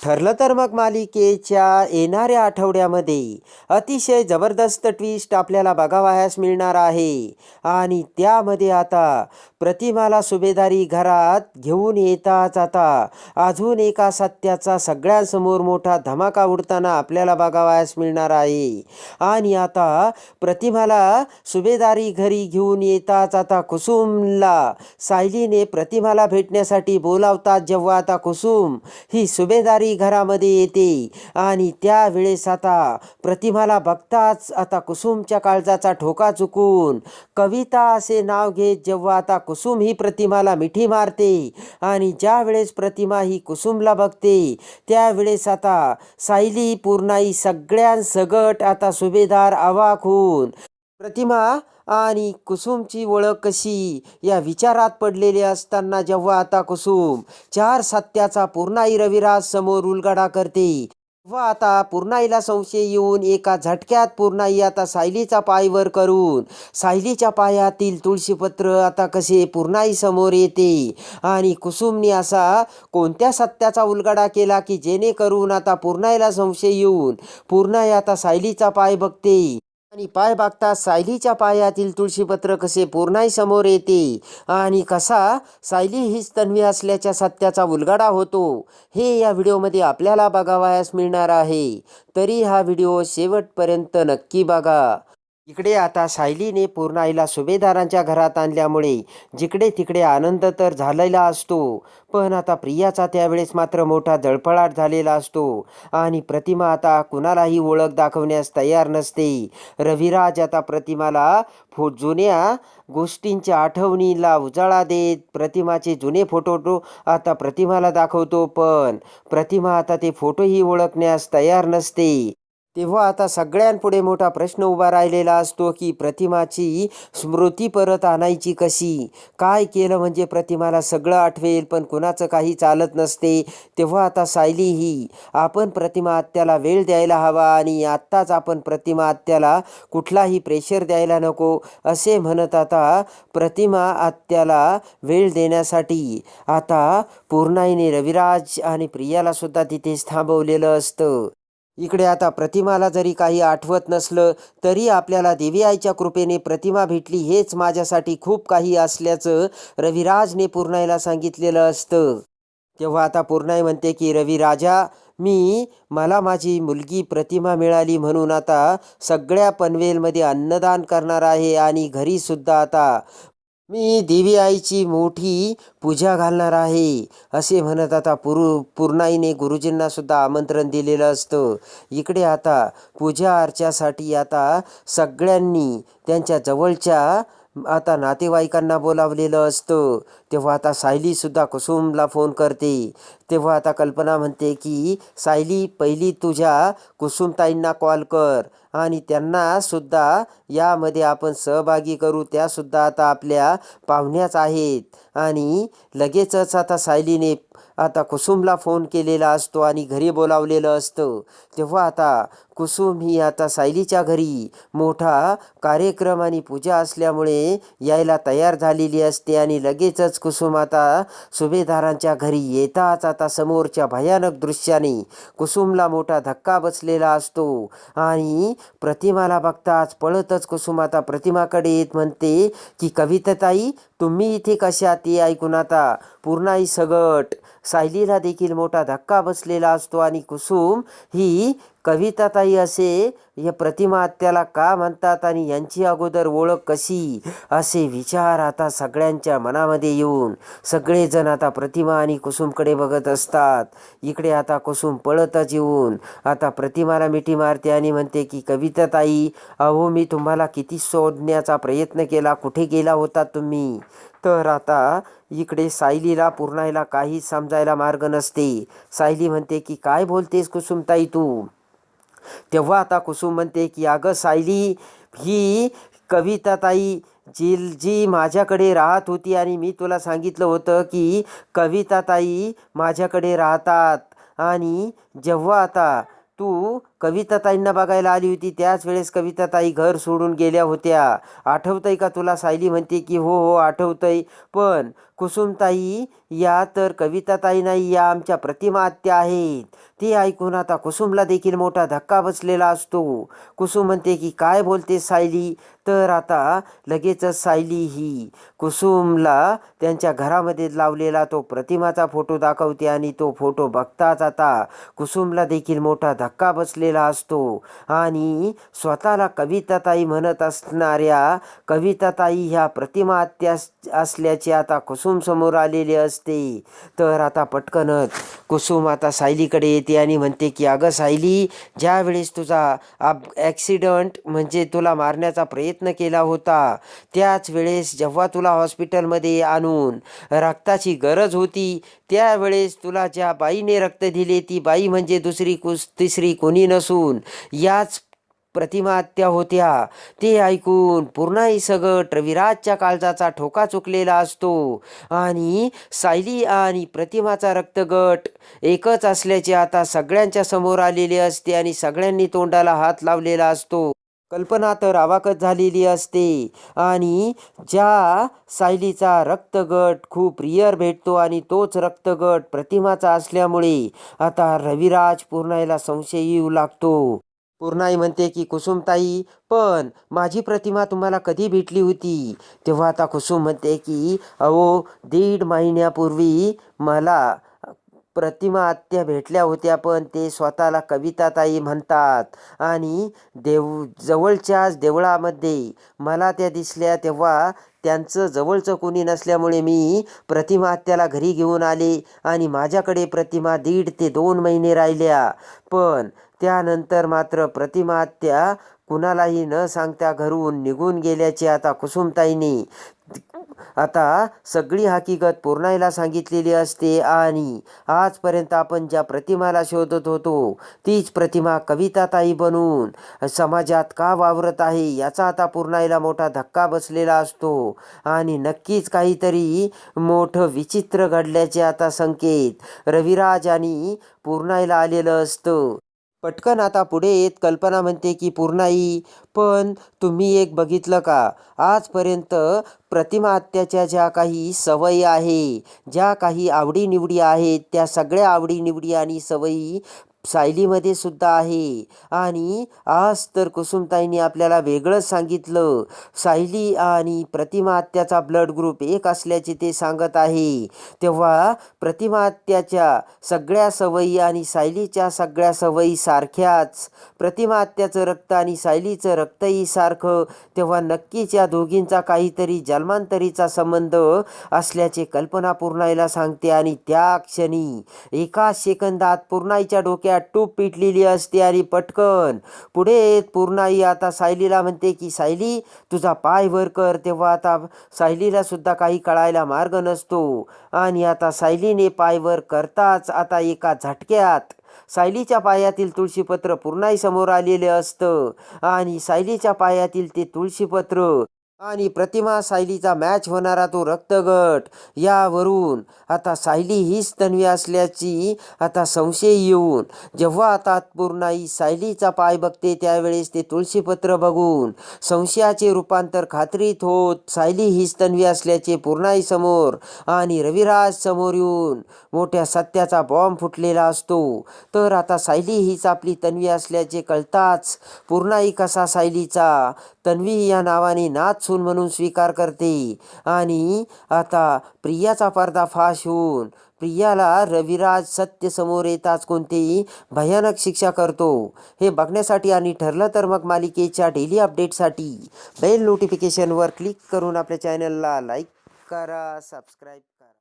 ठरलं तर मग मालिकेच्या येणाऱ्या आठवड्यामध्ये अतिशय जबरदस्त ट्विस्ट आपल्याला बघावयास मिळणार आहे. आणि त्यामध्ये आता प्रतिमाला सुभेदारी घरात घेऊन येताच आता अजून एका सत्याचा सगळ्यांसमोर मोठा धमाका उडताना आपल्याला बघावयास मिळणार आहे. आणि आता प्रतिमाला सुभेदारी घरी घेऊन येताच आता कुसुमला सायलीने प्रतिमाला भेटण्यासाठी बोलावतात जेव्हा आता कुसुम ही सुभेदारी घरामध्ये येते आणि त्यावेळेस आता प्रतिमाला बघताच आता कुसुमच्या काळजाचा ठोका चुकून कविता असे नाव घेत जेव्हा आता कुसुम ही प्रतिमाला मिठी मारते आणि ज्या वेळेस प्रतिमा ही कुसुमला बघते त्यावेळेस आता सायली पूर्णाई सगळ्यांसगट आता सुभेदार अवाक होऊन प्रतिमा आणि कुसुमची ओळख कशी? या विचारात पडलेले असताना जेव्हा आता कुसुम चार सत्याचा पूर्णाई रविराज समोर उलगडा करते व आता पूर्णाईला संशय येऊन एका झटक्यात पूर्णाई आता सायलीचा पाय वर करून सायलीच्या पायातील तुळशीपत्र आता कसे पूर्णाई समोर येते आणि कुसुमने असा कोणत्या सत्याचा उलगडा केला की जेणेकरून आता पूर्णाईला संशय येऊन पूर्णाई आता सायलीचा पाय बघते? आणि पाय बघता सायलीच्या पायातील तुळशीपत्र कसे पूर्णाई समोर येते? आणि कसा? सायली हीच तन्वी असल्याच्या सत्याचा उलगडा होतो. हे या व्हिडिओमध्ये आपल्याला बघावयास मिळणार आहे. तरी हा व्हिडिओ शेवटपर्यंत नक्की बघा. इकडे आता सायलीने पूर्णाईला सुभेदारांच्या घरात आणल्यामुळे जिकडे तिकडे आनंद तर झालेला असतो पण आता प्रियाचा त्यावेळेस मात्र मोठा जळफळाट झालेला असतो आणि प्रतिमा आता कुणालाही ओळख दाखवण्यास तयार नसते. रविराज आता प्रतिमाला फो जुन्या गोष्टींच्या आठवणीला उजाळा देत प्रतिमाचे जुने फोटो आता प्रतिमाला दाखवतो पण प्रतिमा आता ते फोटोही ओळखण्यास तयार नसते. तेव्हा आता सगळ्यांपुढे मोठा प्रश्न उभा राहिलेला असतो की प्रतिमाची स्मृती परत आणायची कशी? काय केलं म्हणजे प्रतिमाला सगळं आठवेल पण कुणाचं काही चालत नसते. तेव्हा आता सायली ही आपण प्रतिमा आत्याला वेळ द्यायला हवा आणि आत्ताच आपण प्रतिमा आत्याला कुठलाही प्रेशर द्यायला नको असे म्हणत आता प्रतिमा आत्याला वेळ देण्यासाठी आता पूर्णाईने रविराज आणि प्रियालासुद्धा तिथेच थांबवलेलं असतं. इकडे आता प्रतिमाला जरी काही आठवत नसलं तरी आपल्याला देवी आईच्या कृपेने प्रतिमा भेटली हेच माझ्यासाठी खूप काही असल्याचं रविराजने पूर्णाईला सांगितलेलं असतं. तेव्हा आता पूर्णाई म्हणते की रविराजा मी मला माझी मुलगी प्रतिमा मिळाली म्हणून आता सगळ्या पनवेलमध्ये अन्नदान करणार आहे आणि घरीसुद्धा आता मी देवी आईची मोठी पूजा घालणार आहे असे म्हणत आता पुरु पूर्णाईने गुरुजींना सुद्धा आमंत्रण दिलेलं असतं. इकडे आता पूजा अर्चासाठी आता सगळ्यांनी त्यांच्या जवळच्या आता नातेवाईकांना बोलावलेलं असतं. तेव्हा आता सायलीसुद्धा कुसुमला फोन करते. तेव्हा आता कल्पना म्हणते की सायली पहिली तुझ्या कुसुमताईंना कॉल कर. आणि त्यांना सुद्धा यामध्ये आपण सहभागी करू. त्यासुद्धा आता आपल्या पाहुण्याच आहेत. आणि लगेचच आता सायलीने आता कुसुमला फोन केलेला असतो आणि घरी बोलावलेलं असतं. तेव्हा आता कुसुम ही आता सायलीच्या घरी मोठा कार्यक्रम आणि पूजा असल्यामुळे यायला तयार झालेली असते आणि लगेचच कुसुम आता सुभेदारांच्या घरी येताच आता समोरच्या भयानक दृश्याने कुसुमला मोठा धक्का बसलेला असतो. आणि प्रतिमाला बघताच पळतच कुसुमाता प्रतिमाकडे येत म्हणते की कविताताई तुम्ही इथे कशा ते ऐकून आता? पूर्णाई सगट. सायलीला देखील मोठा धक्का बसलेला असतो आणि कुसुम ही कविताताई असे या प्रतिमा त्याला का म्हणतात आणि यांची अगोदर ओळख कशी? असे विचार आता सगळ्यांच्या मनामध्ये येऊन सगळेजण आता प्रतिमा आणि कुसुमकडे बघत असतात. इकडे आता कुसुम पळतच येऊन आता प्रतिमाला मिठी मारते आणि म्हणते की कविताताई अहो मी तुम्हाला किती शोधण्याचा प्रयत्न केला. कुठे गेला होता तुम्ही? तर आता इकडे सायलीला पूर्णायला काही समजायला मार्ग नसते. सायली म्हणते की काय बोलतेस कुसुमताई तू? तेव्हा आता कुसुम म्हणते की अगं सायली ही कविताताई जी जी माझ्याकडे राहत होती आणि मी तुला सांगितलं होतं की कविताताई माझ्याकडे राहतात आणि जेव्हा आता तू कविताताईंना बघायला आली होती. त्याच वेळेस कविताताई घर सोडून गेल्या होत्या. आठवतंय का तुला? सायली म्हणते की हो हो आठवतंय. पण कुसुमताई या तर कविताताई नाही या आमच्या प्रतिमा आत्या आहेत. ते ऐकून आता कुसुमला देखील मोठा धक्का बसलेला असतो. कुसुम म्हणते की काय बोलते सायली? तर आता लगेचच सायली ही कुसुमला त्यांच्या घरामध्ये लावलेला तो प्रतिमाचा फोटो दाखवते आणि तो फोटो बघताच आता कुसुमला देखील मोठा धक्का बसले बसलेला असतो. आणि स्वतःला कविताताई म्हणत असणाऱ्या कविताताई ह्या प्रतिमात्या असल्याचे आता कुसुम समोर आलेले असते. तर आता पटकनच कुसुम आता सायलीकडे येते आणि म्हणते की अगं सायली ज्यावेळेस तुझा अब ॲक्सिडंट म्हणजे तुला मारण्याचा प्रयत्न केला होता त्याच वेळेस जेव्हा तुला हॉस्पिटलमध्ये आणून रक्ताची गरज होती त्यावेळेस तुला ज्या बाईने रक्त दिले ती बाई म्हणजे दुसरी कुस तिसरी कोणी न नसून याच प्रतिमा हत्या होत्या. ते ऐकून पूर्णाई सगट रविराजच्या काळजाचा ठोका चुकलेला असतो. आणि सायली आणि प्रतिमाचा रक्तगट एकच असल्याचे आता सगळ्यांच्या समोर आलेले असते आणि सगळ्यांनी तोंडाला हात लावलेला असतो. कल्पना तर आवाकच झालेली असते. आणि ज्या सायलीचा रक्तगट खूप रिअर भेटतो आणि तोच रक्तगट प्रतिमाचा असल्यामुळे आता रविराज पूर्णाईला संशय येऊ लागतो. पूर्णाई म्हणते की कुसुमताई पण माझी प्रतिमा तुम्हाला कधी भेटली होती? तेव्हा आता कुसुम म्हणते की अहो दीड महिन्यापूर्वी मला प्रतिमा आत्या भेटल्या होत्या पण ते स्वतःला कविताताई म्हणतात. आणि देव जवळच्याच देवळामध्ये मला त्या दिसल्या तेव्हा त्यांचं जवळचं कोणी नसल्यामुळे मी प्रतिमा आत्याला घरी घेऊन आले आणि माझ्याकडे प्रतिमा दीड ते दोन महिने राहिल्या. पण त्यानंतर मात्र प्रतिमा आत्या कुणालाही न सांगता घरून निघून गेल्याचे आता कुसुमताईने आता सगळी हकीकत पूर्णाईला सांगितलेली असते आणि आजपर्यंत आपण ज्या प्रतिमाला शोधत होतो तीच प्रतिमा कविताताई बनून समाजात का वावरत आहे याचा आता पूर्णाईला मोठा धक्का बसलेला असतो. आणि नक्कीच काहीतरी मोठं विचित्र घडल्याचे आता संकेत रविराज आणि पूर्णाईला आलेलं असतं. पटकन आता पुढे येत कल्पना म्हणते की पूर्णाई पण तुम्ही एक बघितलं का? आजपर्यंत प्रतिमा हत्याच्या ज्या काही सवयी आहे ज्या काही आवडीनिवडी आहेत त्या सगळ्या आवडीनिवडी आणि सवयी सायलीमध्ये सुद्धा आहे. आणि आज तर कुसुमताईंनी आपल्याला वेगळंच सांगितलं. सायली आणि प्रतिमाहत्याचा ब्लड ग्रुप एक असल्याचे ते सांगत आहे. तेव्हा प्रतिमाहत्याच्या सगळ्या सवयी आणि सायलीच्या सगळ्या सवयी सारख्याच. प्रतिमा रक्त आणि सायलीचं रक्तही सारखं. तेव्हा नक्कीच या दोघींचा काहीतरी जन्मांतरीचा संबंध असल्याचे कल्पना पूर्णाईला सांगते. आणि त्या क्षणी एका सेकंदात पूर्णाईच्या डोक्यात टूप पिटलेली असते. आणि पटकन. पुढे येत पूर्णाई. आता सायलीला म्हणते की सायली तुझा पाय वर कर. तेव्हा आता सायलीला सुद्धा काही कळायला मार्ग नसतो. आणि आता सायलीने पाय वर करताच आता एका झटक्यात सायलीच्या पायातील तुळशीपत्र पूर्णाई समोर आलेले असतं. आणि सायलीच्या पायातील ते तुळशीपत्र आणि प्रतिमा सायलीचा मॅच होणारा तो रक्तगट. यावरून आता सायली हीच तन्वी असल्याची आता संशय येऊन जेव्हा आता पूर्णाई सायलीचा पाय बघते त्यावेळेस ते तुळशीपत्र बघून संशयाचे रूपांतर खात्रीत होत सायली हीच तन्वी असल्याचे पूर्णाई समोर आणि रविराज समोर येऊन मोठ्या सत्याचा बॉम्ब फुटलेला असतो. तर आता सायली हीच आपली तन्वी असल्याचे कळताच पूर्णाई कसा सायलीचा तन्वी या नावाने नाच सून म्हणून स्वीकार करते. आणि आता प्रियाचा पर्दा फाश होऊन प्रियाला रविराज सत्य समोर येताच कोणतेही भयानक शिक्षा करतो. हे बघण्यासाठी आणि ठरलं तर मग मालिकेच्या डेली अपडेटसाठी बेल नोटिफिकेशनवर क्लिक करून आपल्या चॅनलला लाईक करा सबस्क्राईब